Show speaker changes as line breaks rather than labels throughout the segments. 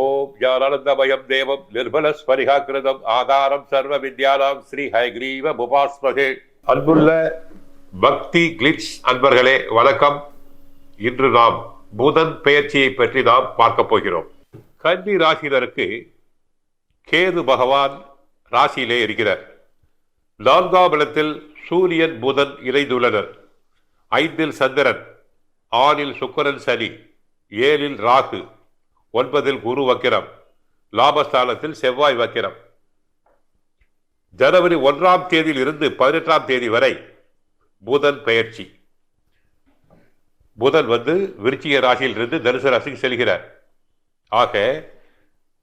ஓம் ஞானானந்தமயம் தேவம் நிர்மலஸ்வரிகாக்கிருதம் ஆதாரம் சர்வ வித்யானாம் ஸ்ரீ ஹயக்ரீவ முபாஸ்மகே அன்புள்ள பக்தி கிளிட்ஸ் அன்பர்களே வணக்கம். இன்று நாம் புதன் பெயர்ச்சியை பற்றி நாம் பார்க்க போகிறோம். கன்னி ராசினருக்கு கேது பகவான் ராசியிலே இருக்கிறார். நான்காம் இடத்தில் சூரியன் புதன் இணைந்துள்ளனர். ஐந்தில் சந்திரன் ஆறில் சுக்கரன் சனி ஏழில் ராகு. ஒன்பதில் குரு வக்கிரம் லாபஸ்தானத்தில் செவ்வாய் வக்கிரம். ஜனவரி ஒன்றாம் தேதியில் இருந்து பதினெட்டாம் தேதி வரை புதன் பெயர்ச்சி. புதன் வந்து விருச்சிக ராசியில் இருந்து தனுசு ராசிக்கு செல்கிறார். ஆக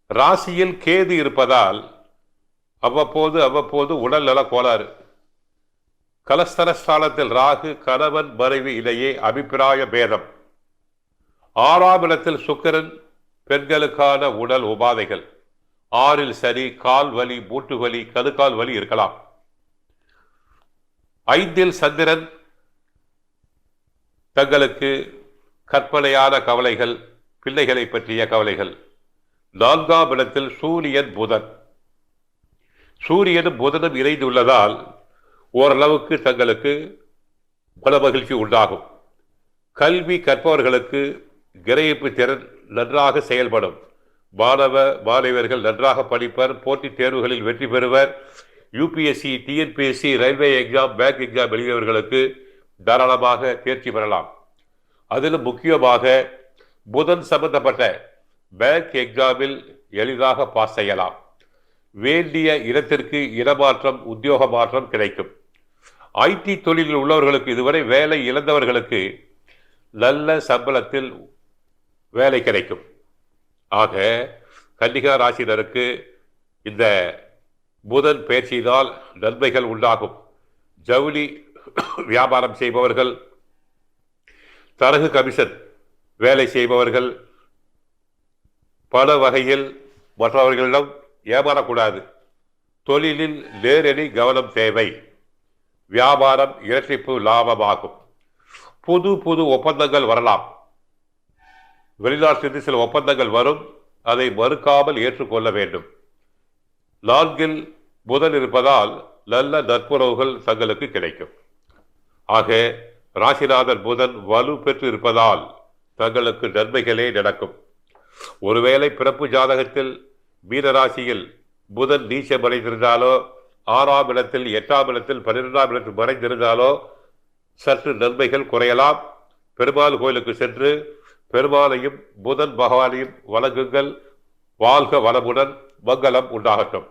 ராசியில் கேது இருப்பதால் அவ்வப்போது அவ்வப்போது உடல் நல கோளாறு. கலஸ்தரஸ்தானத்தில் ராகு கணவன் மனைவி இடையே அபிப்பிராய பேதம். ஆறாம் இடத்தில் சுக்கரன் பெண்களுக்கான உடல் உபாதைகள். ஆறில் சரி கால் வலி மூட்டு வலி கணுக்கால் வலி இருக்கலாம். ஐந்தில் சந்திரன் தங்களுக்கு கற்பனையான கவலைகள் பிள்ளைகளை பற்றிய கவலைகள். நான்காம் இடத்தில் சூரியன் புதன். சூரியனும் புதனும் இணைந்துள்ளதால் ஓரளவுக்கு தங்களுக்கு மனமகிழ்ச்சி உண்டாகும். கல்வி கற்பவர்களுக்கு கிரகிப்பு திறன் நன்றாக செயல்படும். மாணவ மாணவர்கள் நன்றாக படிப்பர் போட்டித் தேர்வுகளில் வெற்றி பெறுவர். UPSC TNPSC railway exam bank exam எழுதியவர்களுக்கு தாராளமாக தேர்ச்சி பெறலாம். அதிலும் முக்கியமாக புதன் சம்பந்தப்பட்ட பேங்க் எக்ஸாமில் எளிதாக பாஸ் செய்யலாம். வேண்டிய இடத்திற்கு இடமாற்றம் உத்தியோக மாற்றம் கிடைக்கும். ஐடி தொழிலில் உள்ளவர்களுக்கு இதுவரை வேலை இழந்தவர்களுக்கு நல்ல சம்பளத்தில் வேலை கிடைக்கும். ஆக கன்னிகா ராசினருக்கு இந்த புதன் பயிற்சியினால் நன்மைகள் உண்டாகும். ஜவுளி வியாபாரம் செய்பவர்கள் தரகு கமிஷன் வேலை செய்பவர்கள் பல வகையில் மற்றவர்களிடம் ஏமாறக்கூடாது. தொழிலில் நேரடி கவனம் தேவை. வியாபாரம் இரட்டிப்பு லாபமாகும். புது புது ஒப்பந்தங்கள் வரலாம். வெளிநாட்டிலிருந்து சில ஒப்பந்தங்கள் வரும் அதை மறுக்காமல் ஏற்றுக்கொள்ள வேண்டும். நான்கில் புதன் இருப்பதால் நல்ல நட்புறவுகள் தங்களுக்கு கிடைக்கும். ஆக ராசிநாதன் புதன் வலு பெற்று இருப்பதால் தங்களுக்கு நன்மைகளே நடக்கும். ஒருவேளை பிறப்பு ஜாதகத்தில் மீனராசியில் புதன் நீச்சமடைந்திருந்தாலோ ஆறாம் இடத்தில் எட்டாம் இடத்தில் பன்னிரெண்டாம் இடத்தில் மறைந்திருந்தாலோ சற்று நன்மைகள் குறையலாம். பெருமாள் கோயிலுக்கு சென்று பெருமாளையும் புதன் பகவானையும் வணங்குங்கள். வாழ்க வளமுடன் மங்களம் உண்டாகட்டும்.